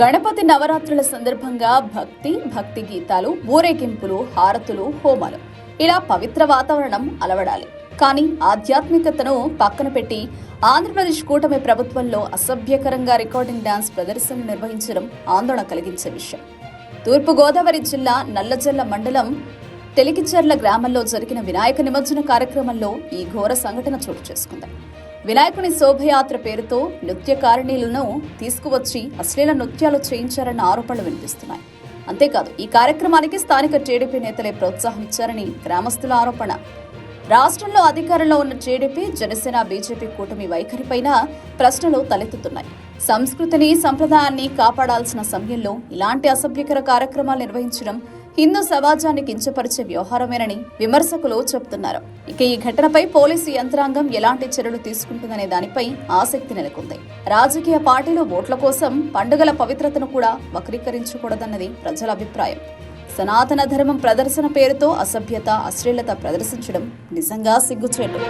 గణపతి నవరాత్రుల సందర్భంగా భక్తి భక్తి గీతాలు ఊరేగింపులు హారతులు హోమాలు. ఇలా పవిత్ర వాతావరణం అలవడాలి. కానీ ఆధ్యాత్మికతను పక్కన పెట్టి ఆంధ్రప్రదేశ్ కూటమి ప్రభుత్వంలో అసభ్యకరంగా రికార్డింగ్ డాన్స్ ప్రదర్శన నిర్వహించడం ఆందోళన కలిగించే విషయం. తూర్పుగోదావరి జిల్లా నల్లజల్ల మండలం తెలికిచర్ల గ్రామంలో జరిగిన వినాయక నిమజ్జన కార్యక్రమంలో ఈ ఘోర సంఘటన చోటు చేసుకుంది. వినాయకుని శోభయాత్ర పేరుతో నృత్యకారిణీలను తీసుకువచ్చి అశ్లీల నృత్యాలు చేయించారన్న ఆరోపణలు వినిపిస్తున్నాయి. అంతేకాదు ఈ కార్యక్రమానికి స్థానిక టీడీపీ నేతలే ప్రోత్సాహం ఇచ్చారని గ్రామస్తుల ఆరోపణ. రాష్ట్రంలో అధికారంలో ఉన్న టీడీపీ జనసేన బీజేపీ కూటమి వైఖరిపైన ప్రశ్నలు తలెత్తుతున్నాయి. సంస్కృతిని సంప్రదాయాన్ని కాపాడాల్సిన సమయంలో ఇలాంటి అసభ్యకర కార్యక్రమాలు నిర్వహించడం హిందూ సమాజాన్ని కించపరిచే వ్యవహారమేనని విమర్శకులు చెబుతున్నారు. ఇక ఈ ఘటనపై పోలీసు యంత్రాంగం ఎలాంటి చర్యలు తీసుకుంటుందనే దానిపై ఆసక్తి నెలకొంది. రాజకీయ పార్టీలు ఓట్ల కోసం పండుగల పవిత్రతను కూడా వక్రీకరించకూడదన్నది ప్రజల అభిప్రాయం. సనాతన ధర్మం ప్రదర్శన పేరుతో అసభ్యత అశ్లీలత ప్రదర్శించడం నిజంగా సిగ్గుచేటు.